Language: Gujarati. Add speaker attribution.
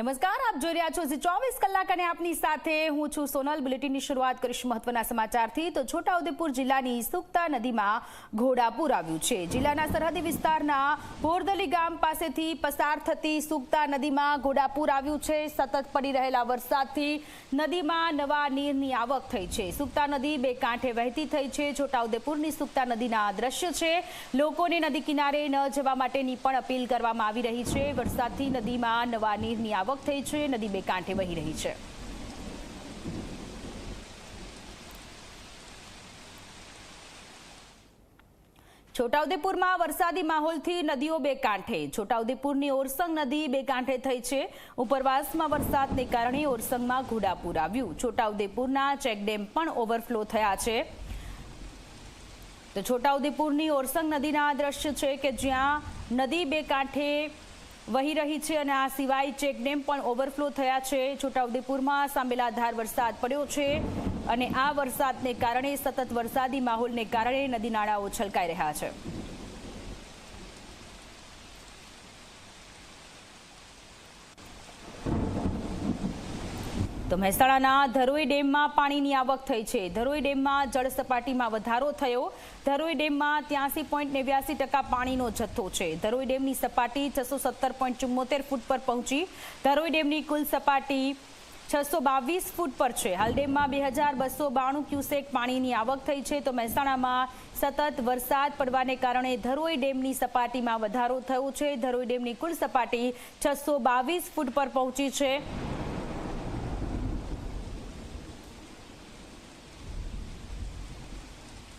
Speaker 1: નમસ્કાર, આપ જોઈ રહ્યા છો ચોવીસ કલાક અને આપની સાથે હું છું સોનલ. બુલેટિનની શરૂઆત કરીશ મહત્વના સમાચારથી. તો છોટાઉદેપુર જિલ્લાની સુક્તા નદીમાં ઘોડાપુર આવ્યું છે. જિલ્લાના સરહદી વિસ્તારના પોરદલી ગામ પાસેથી પસાર થતી સુક્તા નદીમાં ઘોડાપુર આવ્યું છે. સતત પડી રહેલા વરસાદથી નદીમાં નવા નીરની આવક થઈ છે. સુક્તા નદી બે કાંઠે વહેતી થઈ છે. છોટાઉદેપુરની સુક્તા નદીના દ્રશ્ય છે. લોકોને નદી કિનારે ન જવા માટેની પણ અપીલ કરવામાં આવી રહી છે. વરસાદથી નદીમાં નવા નીરની આવક થઈ છે, નદી બે કાંઠે વહી રહી છે. છોટાઉદેપુરમાં વરસાદી માહોલથી નદીઓ બે કાંઠે. છોટાઉદેપુરની ઓરસંગ નદી બે કાંઠે થઈ છે. ઉપરવાસમાં વરસાદને કારણે ઓરસંગમાં ઘોડાપુર આવ્યું. છોટાઉદેપુરના ચેકડેમ પણ ઓવરફ્લો થયા છે. તો છોટાઉદેપુરની ઓરસંગ નદીના દ્રશ્ય છે કે જ્યાં નદી બે કાંઠે વહી રહી છે અને આ સિવાય ચેકડેમ પણ ઓવરફ્લો થયા છે. છોટાઉદેપુરમાં સાંબેલાધાર વરસાદ પડ્યો છે અને આ વરસાદને કારણે સતત વરસાદી માહોલને કારણે નદી નાળાઓ છલકાઈ રહ્યા છે. તો મહેસાણાના ધરોઈ ડેમમાં પાણીની આવક થઈ છે. ધરોઈ ડેમમાં જળ સપાટીમાં વધારો થયો. ધરોઈ ડેમમાં ત્યાંસી પોઈન્ટ નેવ્યાસી ટકા પાણીનો જથ્થો છે. ધરોઈ ડેમની સપાટી છસો સત્તર પોઈન્ટ ચુમ્મોતેર ફૂટ પર પહોંચી. ધરોઈ ડેમની કુલ સપાટી છસો બાવીસ ફૂટ પર છે. હાલ ડેમમાં બે હજાર બસો બાણું ક્યુસેક પાણીની આવક થઈ છે. તો મહેસાણામાં સતત વરસાદ પડવાને કારણે ધરોઈ ડેમની સપાટીમાં વધારો થયો છે. ધરોઈ ડેમની કુલ સપાટી છસો બાવીસ ફૂટ પર પહોંચી છે.